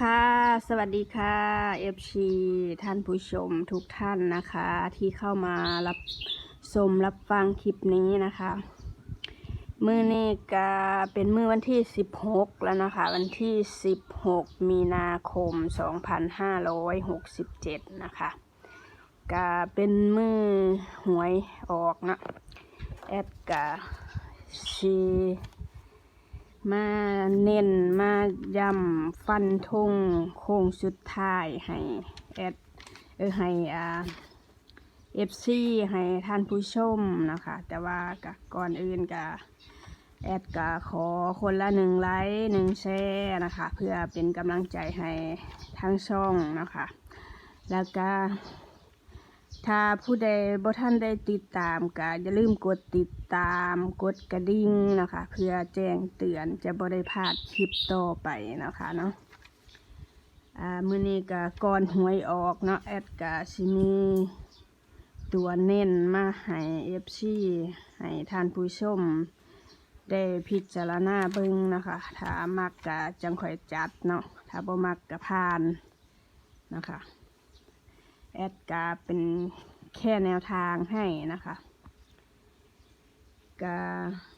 ค่ะ สวัสดีค่ะ FC ท่านผู้ชมทุกท่านนะคะ ที่เข้ามารับชมรับฟังคลิปนี้นะคะ มือนี้ก็เป็นมือวันที่ 16 แล้วนะคะ วันที่ 16 มีนาคม 2567 นะคะก็เป็นมือหวยออกนะแอดกาชี มาเน้นมาย้ำฟันธงโค้งสุดท้ายให้แอดเออให้อ่าเอฟซีให้ท่านผู้ชมนะคะ แต่ว่าก,ก่อนอื่นกะแอดกะขอคนละหนึ่งไลค์หนึ่งแชร์นะคะ เพื่อเป็นกำลังใจให้ทั้งช่องนะคะ แล้วก็ ถ้าผู้ใดบ่ท่านได้ติดตามก็อย่าลืมกดติดตามกดกระดิ่งนะคะเพื่อแจ้งเตือนจะบ่ได้พลาดคลิปต่อไปนะคะเนาะอ่ามื้อนี้ก็ก่อนหวยออกเนาะแอดก็สิมีตัวเน้นมาให้ FC ให้ท่านผู้ชมได้พิจารณาเบิ่งนะคะ ถ้ามักก็จังค่อยจัดเนาะถ้าบ่มักก็ผ่านนะคะ แอดกาเป็นแค่แนวทางให้นะคะกา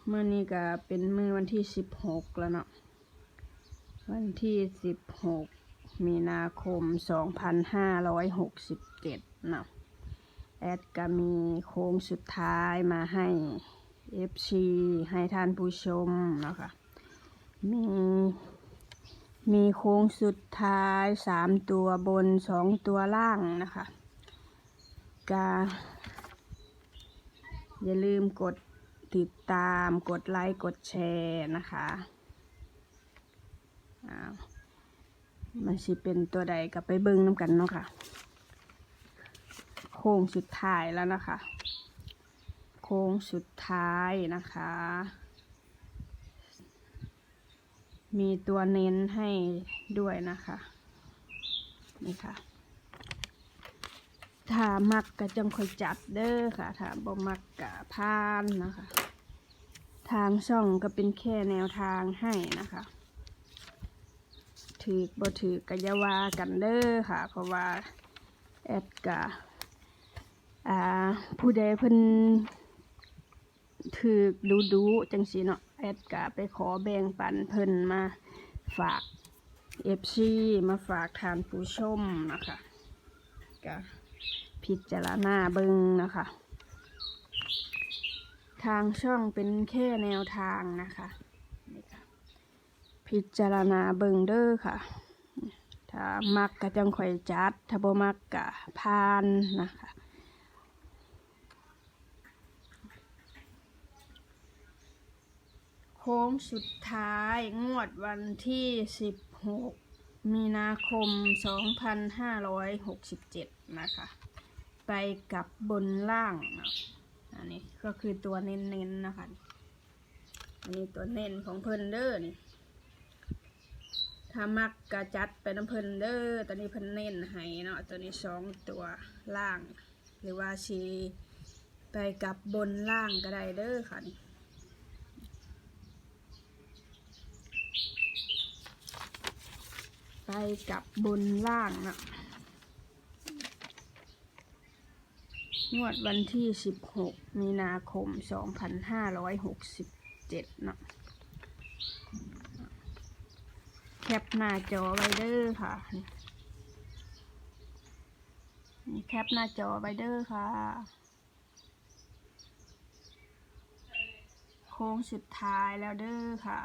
เมื่อนี้ก็เป็นมือวันที่สิบหกแล้วเนาะวันที่สิบหกมีนาคมสองพันห้าร้อยหกสิบเจ็ดเนาะแอดก็มีโค้งสุดท้ายมาให้ FC ให้ท่านผู้ชมนะคะมี มีโค้งสุดท้ายสามตัวบนสองตัวล่างนะคะกาอย่าลืมกดติดตามกดไลค์กดแชร์นะคะอ้ามันสิเป็นตัวใดกับไปเบิ้งน้ำกันเนาะค่ะ โค้งสุดท้ายแล้วนะคะ โค้งสุดท้ายนะคะ มีตัวเน้นให้ด้วยนะคะ นี่ค่ะถามักก็จังคอยจัดเด้อค่ะถ้าบ่มักก็พานนะคะ ทางช่องก็เป็นแค่แนวทางให้นะคะถือบ่ถือกะยาวากันเด้อค่ะ เพราะว่าแอดกะอ่าผู้ใดเพิ่นถือดูดูจังสีเนาะ แอดกะไปขอแบ่งปันเพิ่นมาฝากเอฟซีมาฝากทานผู้ชมนะคะกะพิจารณาเบิงนะคะ ทางช่องเป็นแค่แนวทางนะคะนี่ค่ะพิจารณาเบิงเด้อค่ะ ถ้ามักก็จังข่อยจัด ถ้าบ่มักก็พานนะคะ โค้งสุดท้ายงวดวันที่ 16 มีนาคม 2567 นะคะ ไปกับบนล่างนะอันนี้ก็คือตัวเน้นๆนะคะ อันนี้ตัวเน้นของเพิ่นเด้อนี่ถ้ามักกระจัดไปน้ำเพิ่นเด้อตอนนี้เพิ่นเน้นให้เนาะตัวนี้สองตัวล่าง หรือว่าชีไปกับบนล่างก็ได้เด้อค่ะนี่ ไปกับบนล่างนะงวดวันที่ 16 มีนาคม 2567นาะแคปหน้าจอไว้เด้อค่ะ นี่แคปหน้าจอไว้เด้อค่ะ โค้งสุดท้ายแล้วเด้อค่ะ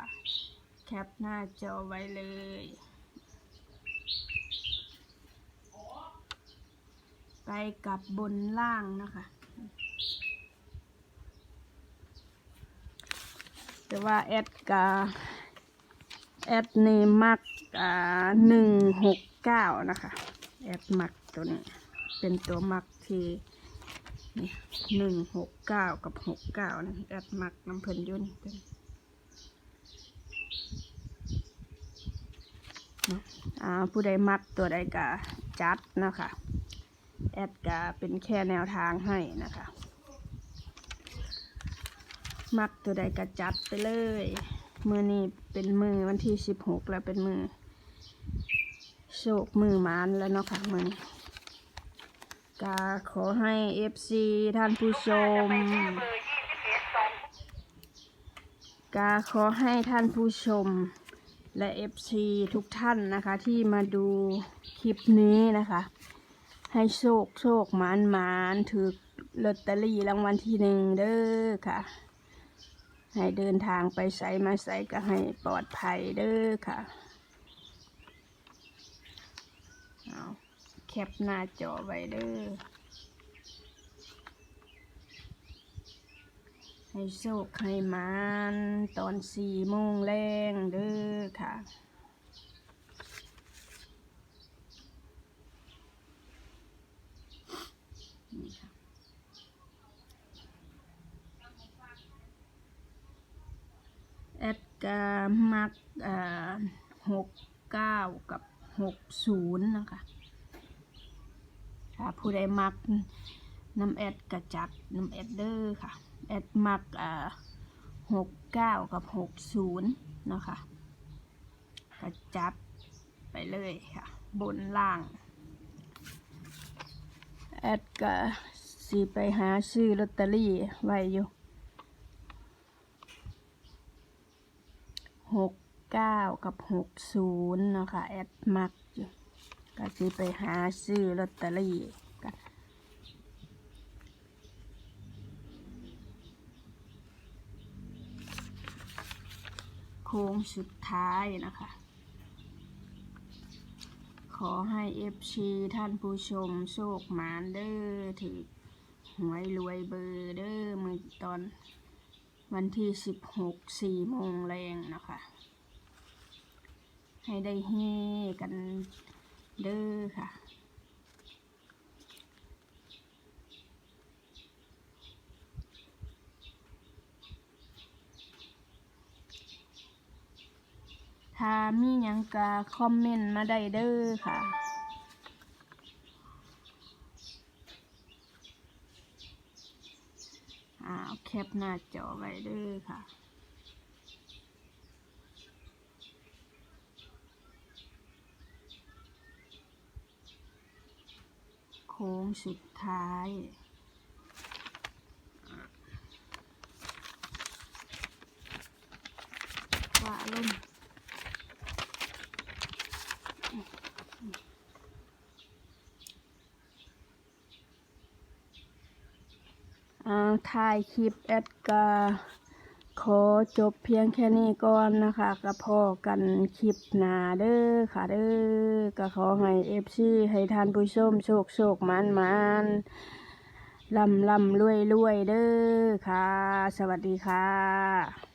แคปหน้าจอไว้เลย ไปกับบนล่างนะคะ แต่ว่าแอดกาแอดเนมักอ่าหนึ่งหกเก้านะคะแอดมักตัวนี้ เป็นตัวมักที่นี่หนึ่งหกเก้ากับหกเก้านะแอดมักน้ำเพลินยุ่นเป็นอ่าผู้ใดมักตัวใดกาจัดนะคะ แอดกาเป็นแค่แนวทางให้นะคะ มักตัวใดกระจัดไปเลย มือนี้เป็นมือวันที่สิบหกแล้วเป็นมือโชคมือมานแล้วเนาะค่ะมือนี้กาขอให้เอฟซีท่านผู้ชมกาขอให้ท่านผู้ชมและเอฟซีทุกท่านนะคะที่มาดูคลิปนี้นะคะ ให้โชคโชคหมานหมานถือลอตเตอรี่รางวัลที่หนึ่งเด้อค่ะ ให้เดินทางไปใส่มาใส่ก็ให้ปลอดภัยเด้อค่ะเอาแคปหน้าจอไว้เด้อให้โชคให้หมานตอนสี่โมงแรงเด้อค่ะ นี่ค่ะ แอด กามักหกเก้ากับหกศูนย์นะคะถ้าผู้ใดมักน้ำแอดกระจัดน้ำแอดเดอร์ค่ะ แอดมักหกเก้ากับหกศูนย์นะคะกระจัดไปเลยค่ะ บนล่าง แอดก็สีไปหาซื้อลอตเตอรี่ไว้อยู่ หกเก้ากับหกศูนย์เนาะค่ะแอดมักอยู่ก็สีไปหาซื้อลอตเตอรี่กันโค้งสุดท้ายนะคะ ขอให้เอฟชีท่านผู้ชมโชคหมานเด้อถือหวยรวยเบอร์เด้อมือตอน วันที่สิบหกสี่โมงแรงนะคะ ให้ได้เฮกันเด้อค่ะถ้ามีหยังกะคอมเมนต์มาได้เด้อค่ะ อ่าแค ปหน้าจอไว้ด้วยค่ะ โค้งสุดท้ายว่าลม อ่า ถ่ายคลิปแอดกาขอจบเพียงแค่นี้ก่อนนะคะก็พอกันคลิปหนาเด้อค่ะเด้อก็ขอให้เอฟซีให้ท่านผู้ชมโชคโชคมันมันลำลำรวยรวยเด้อค่ะ สวัสดีค่ะ